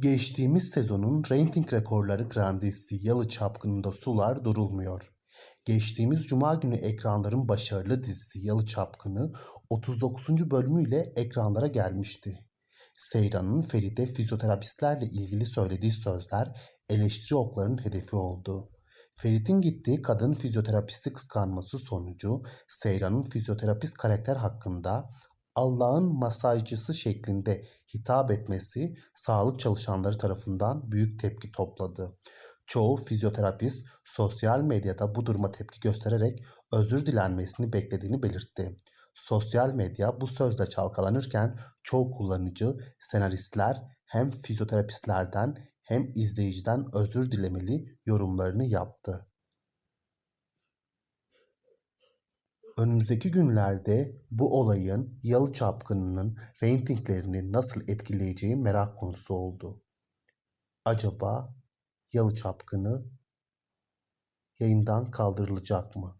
Geçtiğimiz sezonun reyting rekorları kıran dizisi Yalı Çapkını'nda sular durulmuyor. Geçtiğimiz cuma günü ekranların başarılı dizisi Yalı Çapkını 39. bölümüyle ekranlara gelmişti. Seyran'ın Feride fizyoterapistlerle ilgili söylediği sözler eleştiri oklarının hedefi oldu. Ferit'in gittiği kadın fizyoterapisti kıskanması sonucu Seyran'ın fizyoterapist karakter hakkında Allah'ın masajcısı şeklinde hitap etmesi sağlık çalışanları tarafından büyük tepki topladı. Çoğu fizyoterapist sosyal medyada bu duruma tepki göstererek özür dilenmesini beklediğini belirtti. Sosyal medya bu sözle çalkalanırken çoğu kullanıcı senaristler hem fizyoterapistlerden hem izleyiciden özür dilemeli yorumlarını yaptı. Önümüzdeki günlerde bu olayın Yalı Çapkını'nın reytinglerini nasıl etkileyeceği merak konusu oldu. Acaba Yalı Çapkını yayından kaldırılacak mı?